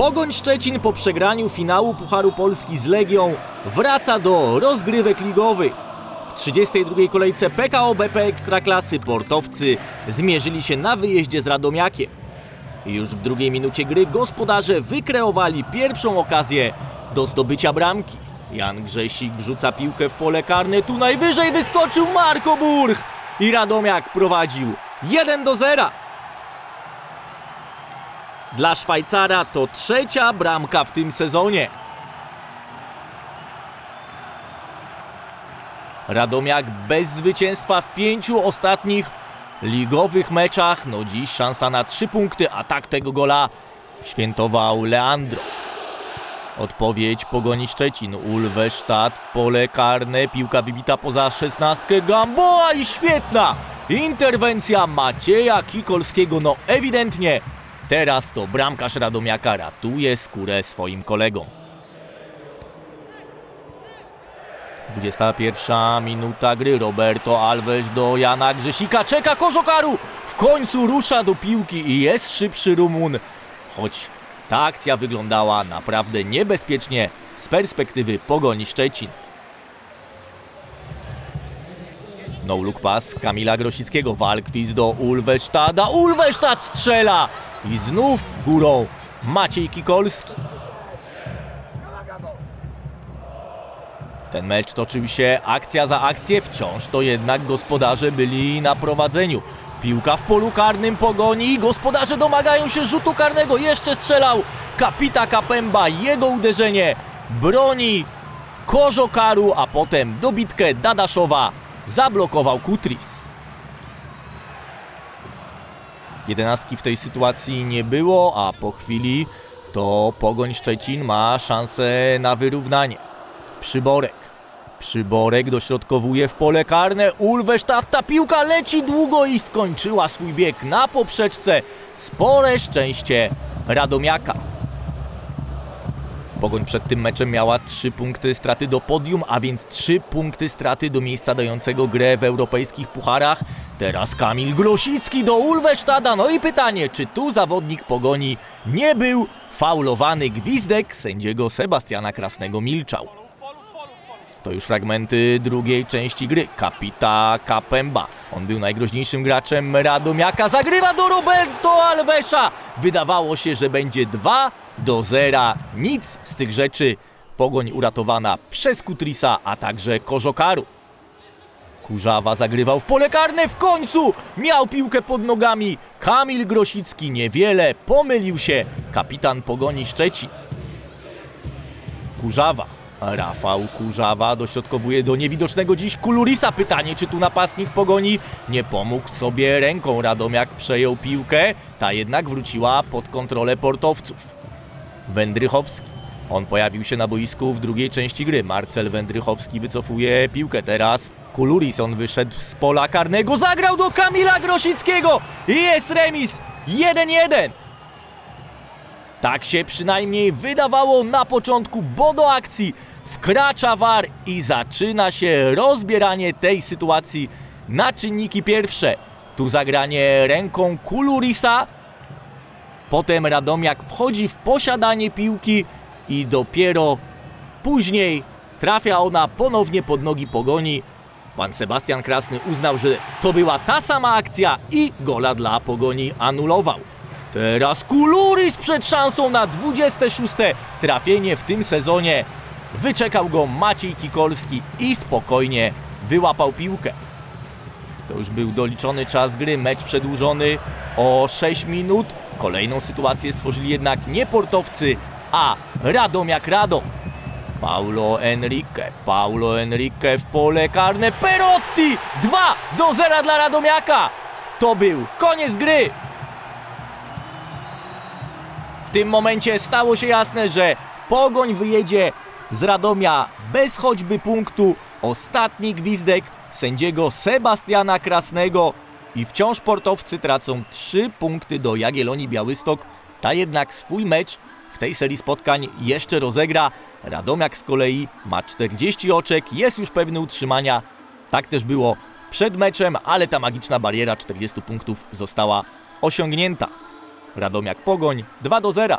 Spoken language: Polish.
Pogoń Szczecin po przegraniu finału Pucharu Polski z Legią wraca do rozgrywek ligowych. W 32. kolejce PKO BP Ekstraklasy portowcy zmierzyli się na wyjeździe z Radomiakiem. Już w drugiej minucie gry gospodarze wykreowali pierwszą okazję do zdobycia bramki. Jan Grzesik wrzuca piłkę w pole karne, tu najwyżej wyskoczył Marko Burch i Radomiak prowadził 1 do 0. Dla Szwajcara to trzecia bramka w tym sezonie. Radomiak bez zwycięstwa w pięciu ostatnich ligowych meczach. No dziś szansa na trzy punkty, a tak tego gola świętował Leandro. Odpowiedź Pogoni Szczecin. Ulwesztat w pole karne, piłka wybita poza szesnastkę. Gamboa i świetna interwencja Macieja Kikolskiego. No ewidentnie teraz to bramkarz Radomiaka ratuje skórę swoim kolegom. 21 minuta gry. Roberto Alves do Jana Grzesika. Czeka Kożokaru. W końcu rusza do piłki i jest szybszy Rumun. Choć ta akcja wyglądała naprawdę niebezpiecznie z perspektywy Pogoni Szczecin. No look pass Kamila Grosickiego. Walkwist do Ulwesztada. Ulwesztad strzela! I znów górą Maciej Kikolski. Ten mecz toczył się akcja za akcję, wciąż to jednak gospodarze byli na prowadzeniu. Piłka w polu karnym pogoni, gospodarze domagają się rzutu karnego, jeszcze strzelał kapita Kapemba, jego uderzenie broni Kożokaru, a potem dobitkę Dadaszowa zablokował Kutris. Jedenastki w tej sytuacji nie było, a po chwili to Pogoń Szczecin ma szansę na wyrównanie. Przyborek. Przyborek dośrodkowuje w pole karne. Ulwesztat, ta piłka leci długo i skończyła swój bieg na poprzeczce. Spore szczęście Radomiaka. Pogoń przed tym meczem miała 3 punkty straty do podium, a więc 3 punkty straty do miejsca dającego grę w europejskich pucharach. Teraz Kamil Grosicki do Ulwesztada. No i pytanie, czy tu zawodnik Pogoni nie był faulowany? Gwizdek sędziego Sebastiana Krasnego milczał. To już fragmenty drugiej części gry. Kapita Kapemba. On był najgroźniejszym graczem Radomiaka. Zagrywa do Roberto Alvesa. Wydawało się, że będzie 2 do 0. Nic z tych rzeczy. Pogoń uratowana przez Kutrisa, a także Kożokaru. Kurzawa zagrywał w pole karne w końcu! Miał piłkę pod nogami. Kamil Grosicki niewiele pomylił się. Kapitan Pogoni Szczecin. Kurzawa. Rafał Kurzawa dośrodkowuje do niewidocznego dziś Kulurisa. Pytanie, czy tu napastnik Pogoni nie pomógł sobie ręką. Radomiak przejął piłkę, ta jednak wróciła pod kontrolę portowców. Wędrychowski. On pojawił się na boisku w drugiej części gry. Marcel Wędrychowski wycofuje piłkę teraz. Kuluris, on wyszedł z pola karnego, zagrał do Kamila Grosickiego i jest remis 1-1. Tak się przynajmniej wydawało na początku, bo do akcji wkracza VAR i zaczyna się rozbieranie tej sytuacji na czynniki pierwsze. Tu zagranie ręką Kulurisa, potem Radomiak wchodzi w posiadanie piłki i dopiero później trafia ona ponownie pod nogi Pogoni. Pan Sebastian Krasny uznał, że to była ta sama akcja i gola dla Pogoni anulował. Teraz Kuluris przed szansą na 26 trafienie w tym sezonie. Wyczekał go Maciej Kikolski i spokojnie wyłapał piłkę. To już był doliczony czas gry, mecz przedłużony o 6 minut. Kolejną sytuację stworzyli jednak nie portowcy, a Radomiak Radom. Paulo Enrique, Paulo Enrique w pole karne, Perotti 2 do 0 dla Radomiaka. To był koniec gry. W tym momencie stało się jasne, że Pogoń wyjedzie z Radomia bez choćby punktu. Ostatni gwizdek sędziego Sebastiana Krasnego i wciąż portowcy tracą 3 punkty do Jagiellonii Białystok. Ta jednak swój mecz w tej serii spotkań jeszcze rozegra. Radomiak z kolei ma 40 oczek, jest już pewny utrzymania. Tak też było przed meczem, ale ta magiczna bariera 40 punktów została osiągnięta. Radomiak Pogoń 2 do 0.